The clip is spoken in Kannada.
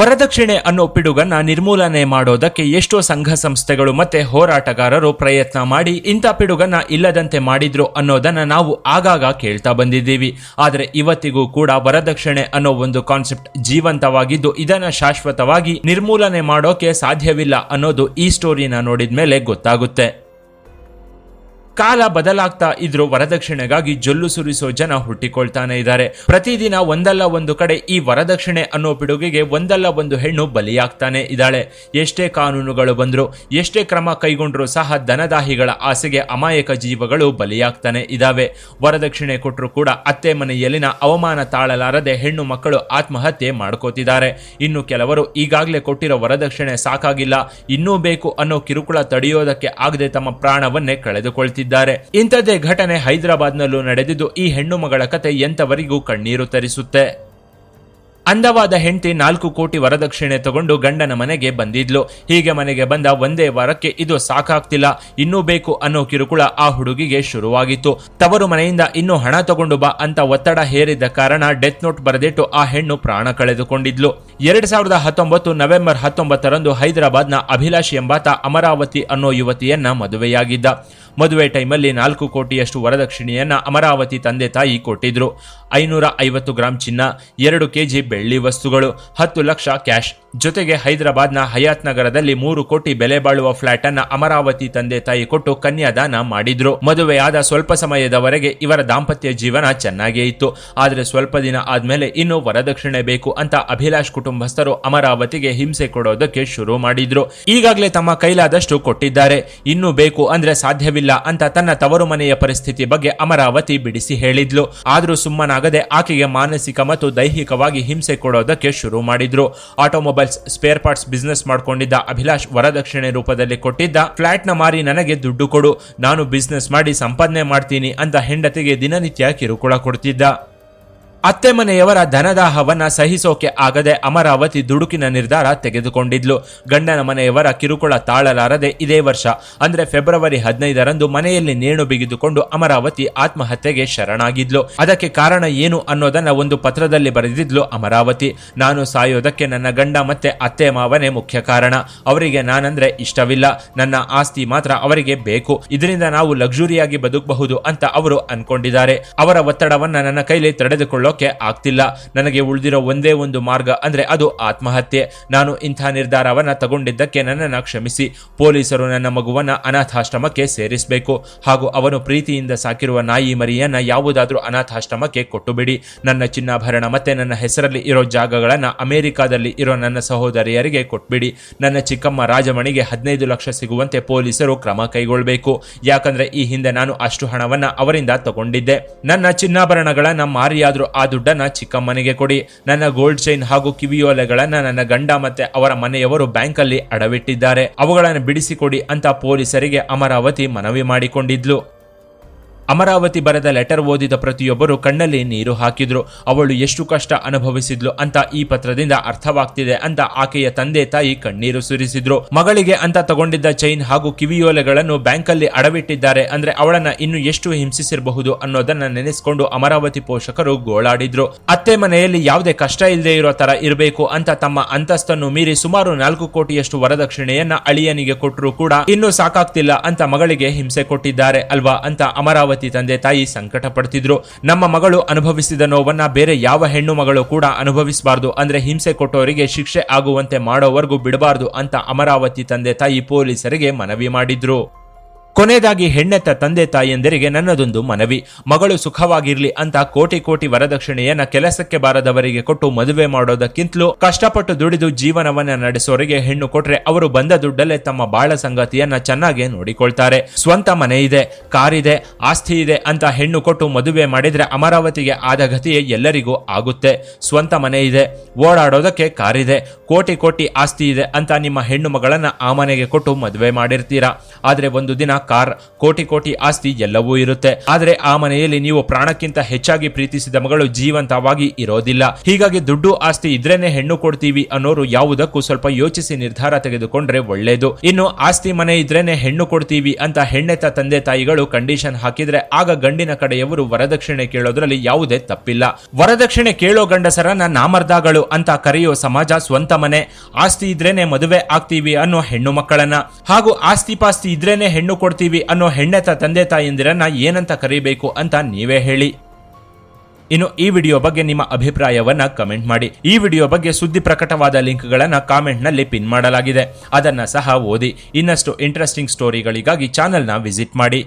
ವರದಕ್ಷಿಣೆ ಅನ್ನೋ ಪಿಡುಗನ್ನ ನಿರ್ಮೂಲನೆ ಮಾಡೋದಕ್ಕೆ ಎಷ್ಟೋ ಸಂಘ ಸಂಸ್ಥೆಗಳು ಮತ್ತೆ ಹೋರಾಟಗಾರರು ಪ್ರಯತ್ನ ಮಾಡಿ ಇಂಥ ಪಿಡುಗನ್ನ ಇಲ್ಲದಂತೆ ಮಾಡಿದ್ರು ಅನ್ನೋದನ್ನ ನಾವು ಆಗಾಗ ಕೇಳ್ತಾ ಬಂದಿದ್ದೀವಿ. ಆದರೆ ಇವತ್ತಿಗೂ ಕೂಡ ವರದಕ್ಷಿಣೆ ಅನ್ನೋ ಒಂದು ಕಾನ್ಸೆಪ್ಟ್ ಜೀವಂತವಾಗಿದ್ದು ಇದನ್ನ ಶಾಶ್ವತವಾಗಿ ನಿರ್ಮೂಲನೆ ಮಾಡೋಕೆ ಸಾಧ್ಯವಿಲ್ಲ ಅನ್ನೋದು ಈ ಸ್ಟೋರಿನ ನೋಡಿದ ಮೇಲೆ ಗೊತ್ತಾಗುತ್ತೆ. ಕಾಲ ಬದಲಾಗ್ತಾ ಇದ್ರು ವರದಕ್ಷಿಣೆಗಾಗಿ ಜೊಲ್ಲು ಸುರಿಸೋ ಜನ ಹುಟ್ಟಿಕೊಳ್ತಾನೆ ಇದ್ದಾರೆ. ಪ್ರತಿದಿನ ಒಂದಲ್ಲ ಒಂದು ಕಡೆ ಈ ವರದಕ್ಷಿಣೆ ಅನ್ನೋ ಪಿಡುಗಿಗೆ ಒಂದಲ್ಲ ಒಂದು ಹೆಣ್ಣು ಬಲಿಯಾಗ್ತಾನೆ ಇದ್ದಾಳೆ. ಎಷ್ಟೇ ಕಾನೂನುಗಳು ಬಂದ್ರು, ಎಷ್ಟೇ ಕ್ರಮ ಕೈಗೊಂಡ್ರು ಸಹ ದನದಾಹಿಗಳ ಆಸೆಗೆ ಅಮಾಯಕ ಜೀವಗಳು ಬಲಿಯಾಗ್ತಾನೆ ಇದ್ದಾವೆ. ವರದಕ್ಷಿಣೆ ಕೊಟ್ಟರು ಕೂಡ ಅತ್ತೆ ಮನೆಯಲ್ಲಿನ ಅವಮಾನ ತಾಳಲಾರದೆ ಹೆಣ್ಣು ಮಕ್ಕಳು ಆತ್ಮಹತ್ಯೆ ಮಾಡ್ಕೋತಿದ್ದಾರೆ. ಇನ್ನು ಕೆಲವರು ಈಗಾಗಲೇ ಕೊಟ್ಟಿರೋ ವರದಕ್ಷಿಣೆ ಸಾಕಾಗಿಲ್ಲ. ಇನ್ನೂ ಬೇಕು ಅನ್ನೋ ಕಿರುಕುಳ ತಡೆಯೋದಕ್ಕೆ ಆಗದೆ ತಮ್ಮ ಪ್ರಾಣವನ್ನೇ ಕಳೆದುಕೊಳ್ತಿದ್ದಾರೆ. ಇಂಥದ್ದೇ ಘಟನೆ ಹೈದರಾಬಾದ್ನಲ್ಲೂ ನಡೆದಿದ್ದು, ಈ ಹೆಣ್ಣು ಮಗಳ ಕತೆ ಎಂಥವರಿಗೂ ಕಣ್ಣೀರು ತರಿಸುತ್ತೆ. ಅಂದವಾದ ಹೆಂಡತಿ ನಾಲ್ಕು ಕೋಟಿ ವರದಕ್ಷಿಣೆ ತಗೊಂಡು ಗಂಡನ ಮನೆಗೆ ಬಂದಿದ್ಲು. ಹೀಗೆ ಮನೆಗೆ ಬಂದ ಒಂದೇ ವಾರಕ್ಕೆ ಇದು ಸಾಕಾಗ್ತಿಲ್ಲ. ಇನ್ನೂ ಬೇಕು ಅನ್ನೋ ಕಿರುಕುಳ ಆ ಹುಡುಗಿಗೆ ಶುರುವಾಗಿತ್ತು. ತವರು ಮನೆಯಿಂದ ಇನ್ನೂ ಹಣ ತಗೊಂಡು ಬಾ ಅಂತ ಒತ್ತಡ ಹೇರಿದ ಕಾರಣ ಡೆತ್ ನೋಟ್ ಬರೆದಿಟ್ಟು ಆ ಹೆಣ್ಣು ಪ್ರಾಣ ಕಳೆದುಕೊಂಡಿದ್ಲು. ಎರಡ್ ಸಾವಿರದ ಹತ್ತೊಂಬತ್ತು ನವೆಂಬರ್ ಹತ್ತೊಂಬತ್ತರಂದು ಹೈದರಾಬಾದ್ನ ಅಭಿಲಾಷ್ ಎಂಬಾತ ಅಮರಾವತಿ ಅನ್ನೋ ಯುವತಿಯನ್ನ ಮದುವೆಯಾಗಿದ್ದ. ಮದುವೆ ಟೈಮಲ್ಲಿ ನಾಲ್ಕು ಕೋಟಿಯಷ್ಟು ವರದಕ್ಷಿಣೆಯನ್ನ ಅಮರಾವತಿ ತಂದೆ ತಾಯಿ ಕೊಟ್ಟಿದ್ರು. ಐನೂರ ಐವತ್ತು ಗ್ರಾಂ ಚಿನ್ನ, ಎರಡು ಕೆಜಿ ಬೆಳ್ಳಿ ವಸ್ತುಗಳು, ಹತ್ತು ಲಕ್ಷ ಕ್ಯಾಶ್ ಜೊತೆಗೆ ಹೈದರಾಬಾದ್ನ ಹಯಾತ್ ನಗರದಲ್ಲಿ ಮೂರು ಕೋಟಿ ಬೆಲೆ ಬಾಳುವ ಫ್ಲಾಟ್ ಅನ್ನ ಅಮರಾವತಿ ತಂದೆ ತಾಯಿ ಕೊಟ್ಟು ಕನ್ಯಾದಾನ ಮಾಡಿದ್ರು. ಮದುವೆಯಾದ ಸ್ವಲ್ಪ ಸಮಯದವರೆಗೆ ಇವರ ದಾಂಪತ್ಯ ಜೀವನ ಚೆನ್ನಾಗೇ ಇತ್ತು. ಆದರೆ ಸ್ವಲ್ಪ ದಿನ ಆದ್ಮೇಲೆ ಇನ್ನು ವರದಕ್ಷಿಣೆ ಬೇಕು ಅಂತ ಅಭಿಲಾಷ್ ಕುಟುಂಬಸ್ಥರು ಅಮರಾವತಿಗೆ ಹಿಂಸೆ ಕೊಡೋದಕ್ಕೆ ಶುರು ಮಾಡಿದ್ರು. ಈಗಾಗಲೇ ತಮ್ಮ ಕೈಲಾದಷ್ಟು ಕೊಟ್ಟಿದ್ದಾರೆ. ಇನ್ನು ಬೇಕು ಅಂದ್ರೆ ಸಾಧ್ಯವಿಲ್ಲ ಅಂತ ತನ್ನ ತವರು ಮನೆಯ ಪರಿಸ್ಥಿತಿ ಬಗ್ಗೆ ಅಮರಾವತಿ ಬಿಡಿಸಿ ಹೇಳಿದ್ಲು. ಆದ್ರೂ ಸುಮ್ಮನಾಗದೆ ಆಕೆಗೆ ಮಾನಸಿಕ ಮತ್ತು ದೈಹಿಕವಾಗಿ ಹಿಂಸೆ ಕೊಡೋದಕ್ಕೆ ಶುರು ಮಾಡಿದ್ರು. ಆಟೋಮೊಬೈಲ್ಸ್ ಸ್ಪೇರ್ ಪಾರ್ಟ್ಸ್ ಬಿಸ್ನೆಸ್ ಮಾಡ್ಕೊಂಡಿದ್ದ ಅಭಿಲಾಷ್ ವರದಕ್ಷಿಣೆ ರೂಪದಲ್ಲಿ ಕೊಟ್ಟಿದ್ದ ಫ್ಲಾಟ್ನ ಮಾರಿ ನನಗೆ ದುಡ್ಡು ಕೊಡು, ನಾನು ಬಿಸ್ನೆಸ್ ಮಾಡಿ ಸಂಪಾದನೆ ಮಾಡ್ತೀನಿ ಅಂತ ಹೆಂಡತಿಗೆ ದಿನನಿತ್ಯ ಕಿರುಕುಳ ಕೊಡ್ತಿದ್ದ. ಅತ್ತೆ ಮನೆಯವರ ಧನದಾಹವನ್ನ ಸಹಿಸೋಕೆ ಆಗದೆ ಅಮರಾವತಿ ದುಡುಕಿನ ನಿರ್ಧಾರ ತೆಗೆದುಕೊಂಡಿದ್ಲು. ಗಂಡನ ಮನೆಯವರ ಕಿರುಕುಳ ತಾಳಲಾರದೆ ಇದೇ ವರ್ಷ, ಅಂದ್ರೆ ಫೆಬ್ರವರಿ ಹದಿನೈದರಂದು ಮನೆಯಲ್ಲಿ ನೇಣು ಬಿಗಿದುಕೊಂಡು ಅಮರಾವತಿ ಆತ್ಮಹತ್ಯೆಗೆ ಶರಣಾಗಿದ್ಲು. ಅದಕ್ಕೆ ಕಾರಣ ಏನು ಅನ್ನೋದನ್ನ ಒಂದು ಪತ್ರದಲ್ಲಿ ಬರೆದಿದ್ಲು ಅಮರಾವತಿ. ನಾನು ಸಾಯೋದಕ್ಕೆ ನನ್ನ ಗಂಡ ಮತ್ತೆ ಅತ್ತೆ ಮಾವನೇ ಮುಖ್ಯ ಕಾರಣ. ಅವರಿಗೆ ನಾನಂದ್ರೆ ಇಷ್ಟವಿಲ್ಲ. ನನ್ನ ಆಸ್ತಿ ಮಾತ್ರ ಅವರಿಗೆ ಬೇಕು. ಇದರಿಂದ ನಾವು ಲಕ್ಸುರಿಯಾಗಿ ಬದುಕಬಹುದು ಅಂತ ಅವರು ಅನ್ಕೊಂಡಿದ್ದಾರೆ. ಅವರ ಒತ್ತಡವನ್ನ ನನ್ನ ಕೈಲಿ ತಡೆದುಕೊಳ್ಳೋಕೆ ಆಗ್ತಿಲ್ಲ. ನನಗೆ ಉಳಿದಿರೋ ಒಂದೇ ಒಂದು ಮಾರ್ಗ ಅಂದ್ರೆ ಅದು ಆತ್ಮಹತ್ಯೆ. ನಾನು ಇಂಥ ನಿರ್ಧಾರವನ್ನ ತಗೊಂಡಿದ್ದಕ್ಕೆ ನನ್ನನ್ನ ಕ್ಷಮಿಸಿ. ಪೊಲೀಸರು ನನ್ನ ಮಗುವನ್ನ ಅನಾಥಾಶ್ರಮಕ್ಕೆ ಸೇರಿಸಬೇಕು. ಹಾಗೂ ಅವನು ಪ್ರೀತಿಯಿಂದ ಸಾಕಿರುವ ನಾಯಿ ಮರಿಯನ್ನ ಯಾವುದಾದ್ರೂ ಅನಾಥಾಶ್ರಮಕ್ಕೆ ಕೊಟ್ಟುಬಿಡಿ. ನನ್ನ ಚಿನ್ನಾಭರಣ ಮತ್ತೆ ನನ್ನ ಹೆಸರಲ್ಲಿ ಇರೋ ಜಾಗಗಳನ್ನ ಅಮೆರಿಕಾದಲ್ಲಿ ಇರೋ ನನ್ನ ಸಹೋದರಿಯರಿಗೆ ಕೊಟ್ಬಿಡಿ. ನನ್ನ ಚಿಕ್ಕಮ್ಮ ರಾಜಮಣಿಗೆ ಹದಿನೈದು ಲಕ್ಷ ಸಿಗುವಂತೆ ಪೊಲೀಸರು ಕ್ರಮ ಕೈಗೊಳ್ಳಬೇಕು ಯಾಕಂದ್ರೆ ಈ ಹಿಂದೆ ನಾನು ಅಷ್ಟು ಹಣವನ್ನ ಅವರಿಂದ ತಗೊಂಡಿದ್ದೆ. ನನ್ನ ಚಿನ್ನಾಭರಣಗಳನ್ನ ಮಾರಿಯಾದರೂ ದುಡ್ಡನ್ನ ಚಿಕ್ಕಮ್ಮನಿಗೆ ಕೊಡಿ. ನನ್ನ ಗೋಲ್ಡ್ ಚೈನ್ ಹಾಗೂ ಕಿವಿಯೋಲೆಗಳನ್ನ ನನ್ನ ಗಂಡ ಮತ್ತೆ ಅವರ ಮನೆಯವರು ಬ್ಯಾಂಕಲ್ಲಿ ಅಡವಿಟ್ಟಿದ್ದಾರೆ. ಅವುಗಳನ್ನು ಬಿಡಿಸಿಕೊಡಿ ಅಂತ ಪೊಲೀಸರಿಗೆ ಅಮರಾವತಿ ಮನವಿ ಮಾಡಿಕೊಂಡಿದ್ಲು. ಅಮರಾವತಿ ಬರೆದ ಲೆಟರ್ ಓದಿದ ಪ್ರತಿಯೊಬ್ಬರು ಕಣ್ಣಲ್ಲಿ ನೀರು ಹಾಕಿದ್ರು. ಅವಳು ಎಷ್ಟು ಕಷ್ಟ ಅನುಭವಿಸಿದ್ಲು ಅಂತ ಈ ಪತ್ರದಿಂದ ಅರ್ಥವಾಗ್ತಿದೆ ಅಂತ ಆಕೆಯ ತಂದೆ ತಾಯಿ ಕಣ್ಣೀರು ಸುರಿಸಿದ್ರು. ಮಗಳಿಗೆ ಅಂತ ತಗೊಂಡಿದ್ದ ಚೈನ್ ಹಾಗೂ ಕಿವಿಯೋಲೆಗಳನ್ನು ಬ್ಯಾಂಕಲ್ಲಿ ಅಡವಿಟ್ಟಿದ್ದಾರೆ ಅಂದ್ರೆ ಅವಳನ್ನ ಇನ್ನು ಎಷ್ಟು ಹಿಂಸಿಸಿರಬಹುದು ಅನ್ನೋದನ್ನ ನೆನೆಸ್ಕೊಂಡು ಅಮರಾವತಿ ಪೋಷಕರು ಗೋಳಾಡಿದ್ರು. ಅತ್ತೆ ಮನೆಯಲ್ಲಿ ಯಾವುದೇ ಕಷ್ಟ ಇಲ್ಲದೆ ಇರೋ ತರ ಇರಬೇಕು ಅಂತ ತಮ್ಮ ಅಂತಸ್ತನ್ನು ಮೀರಿ ಸುಮಾರು ನಾಲ್ಕು ಕೋಟಿಯಷ್ಟು ವರದಕ್ಷಿಣೆಯನ್ನ ಅಳಿಯನಿಗೆ ಕೊಟ್ಟರು ಕೂಡ ಇನ್ನೂ ಸಾಕಾಗ್ತಿಲ್ಲ ಅಂತ ಮಗಳಿಗೆ ಹಿಂಸೆ ಕೊಟ್ಟಿದ್ದಾರೆ ಅಲ್ವಾ ಅಂತ ಅಮರಾವತಿ ತಂದೆ ತಾಯಿ ಸಂಕಟ ಪಡ್ತಿದ್ರು ನಮ್ಮ ಮಗಳು ಅನುಭವಿಸಿದ ನೋವನ್ನ ಬೇರೆ ಯಾವ ಹೆಣ್ಣು ಮಗಳು ಕೂಡ ಅನುಭವಿಸಬಾರ್ದು. ಅಂದ್ರೆ ಹಿಂಸೆ ಕೊಟ್ಟವರಿಗೆ ಶಿಕ್ಷೆ ಆಗುವಂತೆ ಮಾಡೋವರೆಗೂ ಬಿಡಬಾರ್ದು ಅಂತ ಅಮರಾವತಿ ತಂದೆ ತಾಯಿ ಪೊಲೀಸರಿಗೆ ಮನವಿ ಮಾಡಿದ್ರು. ಕೊನೆಯದಾಗಿ ಹೆಣ್ಣೆತ್ತ ತಂದೆ ತಾಯಿಯಂದರಿಗೆ ನನ್ನದೊಂದು ಮನವಿ. ಮಗಳು ಸುಖವಾಗಿರ್ಲಿ ಅಂತ ಕೋಟಿ ಕೋಟಿ ವರದಕ್ಷಿಣೆಯನ್ನ ಕೆಲಸಕ್ಕೆ ಬಾರದವರಿಗೆ ಕೊಟ್ಟು ಮದುವೆ ಮಾಡೋದಕ್ಕಿಂತಲೂ ಕಷ್ಟಪಟ್ಟು ದುಡಿದು ಜೀವನವನ್ನ ನಡೆಸೋರಿಗೆ ಹೆಣ್ಣು ಕೊಟ್ರೆ ಅವರು ಬಂದ ದುಡ್ಡಲ್ಲೇ ತಮ್ಮ ಬಾಳ ಸಂಗತಿಯನ್ನ ಚೆನ್ನಾಗಿ ನೋಡಿಕೊಳ್ತಾರೆ. ಸ್ವಂತ ಮನೆ ಇದೆ ಕಾರಿದೆ ಆಸ್ತಿ ಇದೆ ಅಂತ ಹೆಣ್ಣು ಕೊಟ್ಟು ಮದುವೆ ಮಾಡಿದ್ರೆ ಅಮರಾವತಿಗೆ ಆದ ಗತಿಯೇ ಎಲ್ಲರಿಗೂ ಆಗುತ್ತೆ. ಸ್ವಂತ ಮನೆ ಇದೆ, ಓಡಾಡೋದಕ್ಕೆ ಕಾರಿದೆ ಕೋಟಿ ಕೋಟಿ ಆಸ್ತಿ ಇದೆ ಅಂತ ನಿಮ್ಮ ಹೆಣ್ಣು ಮಗಳನ್ನ ಆ ಮನೆಗೆ ಕೊಟ್ಟು ಮದುವೆ ಮಾಡಿರ್ತೀರಾ? ಆದ್ರೆ ಒಂದು ದಿನ ಕಾರ್, ಕೋಟಿ ಕೋಟಿ ಆಸ್ತಿ ಎಲ್ಲವೂ ಇರುತ್ತೆ. ಆದ್ರೆ ಆ ಮನೆಯಲ್ಲಿ ನೀವು ಪ್ರಾಣಕ್ಕಿಂತ ಹೆಚ್ಚಾಗಿ ಪ್ರೀತಿಸಿದ ಮಗಳು ಜೀವಂತವಾಗಿ ಇರೋದಿಲ್ಲ. ಹೀಗಾಗಿ ದುಡ್ಡು ಆಸ್ತಿ ಇದ್ರೇನೆ ಹೆಣ್ಣು ಕೊಡ್ತೀವಿ ಅನ್ನೋರು ಯಾವುದಕ್ಕೂ ಸ್ವಲ್ಪ ಯೋಚಿಸಿ ನಿರ್ಧಾರ ತೆಗೆದುಕೊಂಡ್ರೆ ಒಳ್ಳೇದು. ಇನ್ನು ಆಸ್ತಿ ಮನೆ ಇದ್ರೇನೆ ಹೆಣ್ಣು ಕೊಡ್ತೀವಿ ಅಂತ ಹೆಣ್ಣೆತ್ತ ತಂದೆ ತಾಯಿಗಳು ಕಂಡೀಷನ್ ಹಾಕಿದ್ರೆ ಆಗ ಗಂಡಿನ ಕಡೆಯವರು ವರದಕ್ಷಿಣೆ ಕೇಳೋದ್ರಲ್ಲಿ ಯಾವುದೇ ತಪ್ಪಿಲ್ಲ. ವರದಕ್ಷಿಣೆ ಕೇಳೋ ಗಂಡಸರನ್ನ ನಾಮರ್ದಾಗಳು ಅಂತ ಕರೆಯೋ ಸಮಾಜ ಸ್ವಂತ ಮನೆ. ಆಸ್ತಿ ಇದ್ರೇನೆ ಮದುವೆ ಆಗ್ತೀವಿ ಅನ್ನೋ ಹೆಣ್ಣು ಮಕ್ಕಳನ್ನ. ಹಾಗೂ ಆಸ್ತಿ ಪಾಸ್ತಿ ಇದ್ರೇನೆ ಹೆಣ್ಣು ಕೊಡ್ತೀವಿ ಅನ್ನೋ ಹೆಣ್ಣೆತ ತಂದೆ ತಾಯಂದಿರನ್ನ ಏನಂತ ಕರಿಬೇಕು ಅಂತ ನೀವೇ ಹೇಳಿ. ಇನ್ನು ಈ ವಿಡಿಯೋ ಬಗ್ಗೆ ನಿಮ್ಮ ಅಭಿಪ್ರಾಯವನ್ನ ಕಮೆಂಟ್ ಮಾಡಿ. ಈ ವಿಡಿಯೋ ಬಗ್ಗೆ ಸುದ್ದಿ ಪ್ರಕಟವಾದ ಲಿಂಕ್ಗಳನ್ನು ಕಾಮೆಂಟ್ನಲ್ಲಿ ಪಿನ್ ಮಾಡಲಾಗಿದೆ. ಅದನ್ನ ಸಹ ಓದಿ. ಇನ್ನಷ್ಟು ಇಂಟ್ರೆಸ್ಟಿಂಗ್ ಸ್ಟೋರಿಗಳಿಗಾಗಿ ಚಾನೆಲ್ನ ವಿಸಿಟ್ ಮಾಡಿ.